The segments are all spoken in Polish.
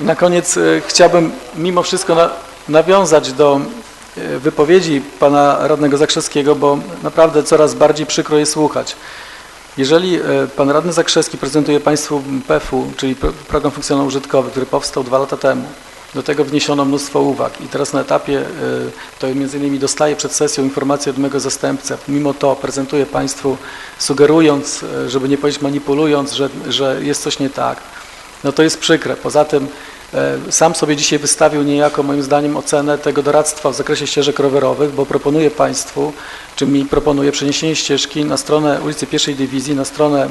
Na koniec e, chciałbym mimo wszystko na, nawiązać do e, wypowiedzi pana radnego Zakrzewskiego, bo naprawdę coraz bardziej przykro je słuchać. Jeżeli e, pan radny Zakrzewski prezentuje państwu PEF-u, czyli pro- program funkcjonalno-użytkowy, który powstał dwa lata temu, do tego wniesiono mnóstwo uwag i teraz na etapie, to między innymi dostaję przed sesją informację od mojego zastępcy, mimo to prezentuje państwu sugerując, żeby nie powiedzieć manipulując, że, że jest coś nie tak, no to jest przykre. Poza tym e, sam sobie dzisiaj wystawił niejako moim zdaniem ocenę tego doradztwa w zakresie ścieżek rowerowych, bo proponuję Państwu, czy mi proponuje przeniesienie ścieżki na stronę ulicy Pierwszej Dywizji, na stronę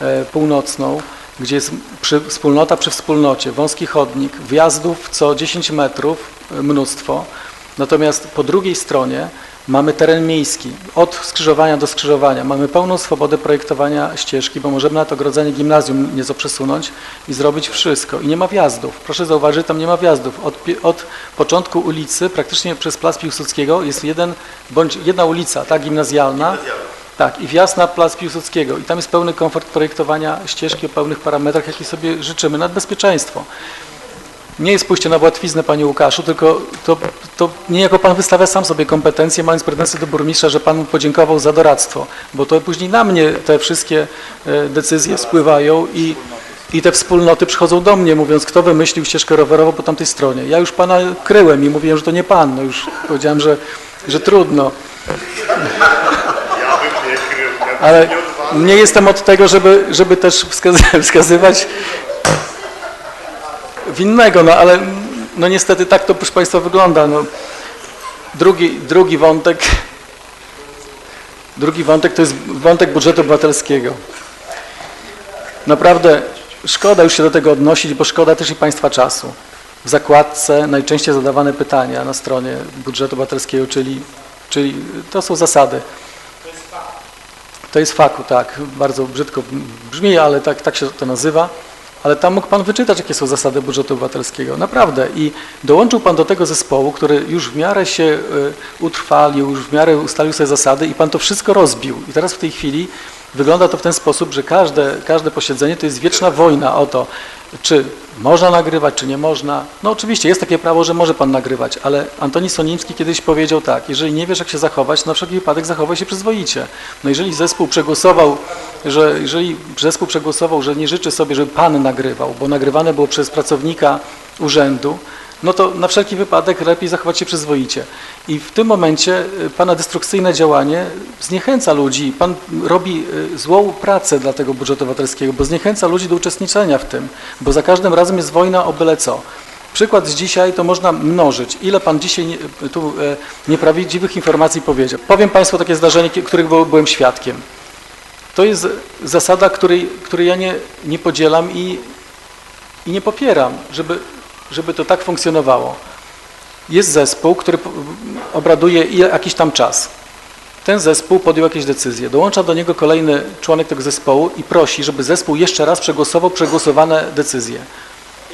e, północną, gdzie jest przy, wspólnota przy wspólnocie, wąski chodnik, wjazdów co 10 metrów e, mnóstwo, natomiast po drugiej stronie mamy teren miejski, od skrzyżowania do skrzyżowania. Mamy pełną swobodę projektowania ścieżki, bo możemy nawet ogrodzenie gimnazjum nieco przesunąć i zrobić wszystko. I nie ma wjazdów. Proszę zauważyć, tam nie ma wjazdów. Od, od początku ulicy, praktycznie przez Plac Piłsudskiego jest jeden, bądź jedna ulica, ta gimnazjalna, tak, i wjazd na Plac Piłsudskiego. I tam jest pełny komfort projektowania ścieżki o pełnych parametrach, jaki sobie życzymy, nad bezpieczeństwo. Nie jest pójście na łatwiznę, panie Łukaszu, tylko to, to niejako pan wystawia sam sobie kompetencje, mając pretensje do burmistrza, że pan podziękował za doradztwo, bo to później na mnie te wszystkie e, decyzje spływają i, i te wspólnoty przychodzą do mnie, mówiąc, kto wymyślił ścieżkę rowerową po tamtej stronie. Ja już pana kryłem i mówiłem, że to nie pan, no już powiedziałem, że, że trudno. Ale nie jestem od tego, żeby, żeby też wskazy- wskazywać winnego, no ale no niestety tak to proszę Państwa wygląda. No. Drugi, drugi wątek, drugi wątek to jest wątek budżetu obywatelskiego. Naprawdę szkoda już się do tego odnosić, bo szkoda też i Państwa czasu. W zakładce najczęściej zadawane pytania na stronie budżetu obywatelskiego, czyli, czyli to są zasady. To jest faku, tak, bardzo brzydko brzmi, ale tak, tak się to nazywa. Ale tam mógł Pan wyczytać, jakie są zasady budżetu obywatelskiego. Naprawdę. I dołączył Pan do tego zespołu, który już w miarę się y, utrwalił, już w miarę ustalił sobie zasady i Pan to wszystko rozbił. I teraz w tej chwili wygląda to w ten sposób, że każde, każde posiedzenie to jest wieczna wojna o to, czy można nagrywać, czy nie można. No oczywiście jest takie prawo, że może Pan nagrywać, ale Antoni Soniński kiedyś powiedział tak, jeżeli nie wiesz jak się zachować, to na wszelki wypadek zachowaj się przyzwoicie. No jeżeli zespół przegłosował, że jeżeli zespół przegłosował, że nie życzy sobie, żeby Pan nagrywał, bo nagrywane było przez pracownika urzędu, no to na wszelki wypadek lepiej zachować się przyzwoicie. I w tym momencie y, Pana destrukcyjne działanie zniechęca ludzi. Pan robi y, złą pracę dla tego budżetu obywatelskiego, bo zniechęca ludzi do uczestniczenia w tym, bo za każdym razem jest wojna o byle co. Przykład z dzisiaj to można mnożyć. Ile Pan dzisiaj nie, tu e, nieprawdziwych informacji powiedział. Powiem Państwu takie zdarzenie, których był- byłem świadkiem. To jest zasada, której, której ja nie, nie podzielam i, i nie popieram, żeby, żeby to tak funkcjonowało. Jest zespół, który obraduje jakiś tam czas. Ten zespół podjął jakieś decyzje. Dołącza do niego kolejny członek tego zespołu i prosi, żeby zespół jeszcze raz przegłosował przegłosowane decyzje.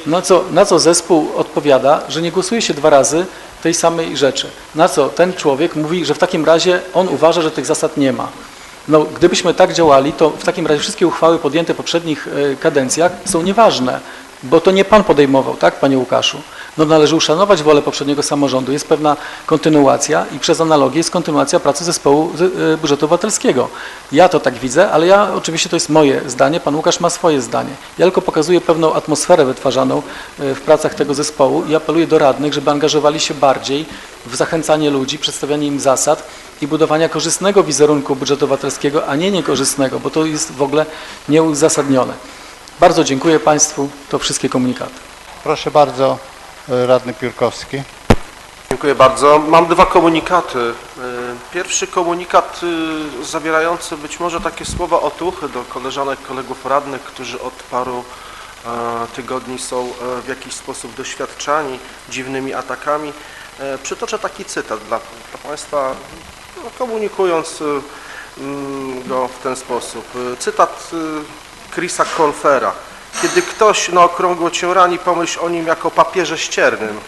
Na co, na co zespół odpowiada, że nie głosuje się dwa razy tej samej rzeczy. Na co ten człowiek mówi, że w takim razie on uważa, że tych zasad nie ma. No, gdybyśmy tak działali, to w takim razie wszystkie uchwały podjęte w poprzednich e, kadencjach są nieważne, bo to nie pan podejmował, tak, panie Łukaszu? No, należy uszanować wolę poprzedniego samorządu. Jest pewna kontynuacja i przez analogię jest kontynuacja pracy zespołu e, budżetu obywatelskiego. Ja to tak widzę, ale ja oczywiście to jest moje zdanie, pan Łukasz ma swoje zdanie. Ja tylko pokazuję pewną atmosferę wytwarzaną e, w pracach tego zespołu i apeluję do radnych, żeby angażowali się bardziej w zachęcanie ludzi, przedstawianie im zasad i budowania korzystnego wizerunku budżetu obywatelskiego, a nie niekorzystnego, bo to jest w ogóle nieuzasadnione. Bardzo dziękuję Państwu. To wszystkie komunikaty. Proszę bardzo, e, radny Piórkowski. Dziękuję bardzo. Mam dwa komunikaty. Y, Pierwszy komunikat y, zawierający być może takie słowa otuchy do koleżanek, kolegów radnych, którzy od paru e, tygodni są e, w jakiś sposób doświadczani dziwnymi atakami. E, Przytoczę taki cytat dla, dla Państwa, no, komunikując mm, go w ten sposób. Cytat Chrisa Colfera. Kiedy ktoś na okrągło cię rani, pomyśl o nim jako papierze ściernym.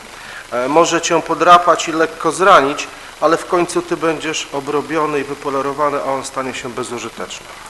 E, Może cię podrapać i lekko zranić, ale w końcu ty będziesz obrobiony i wypolerowany, a on stanie się bezużyteczny.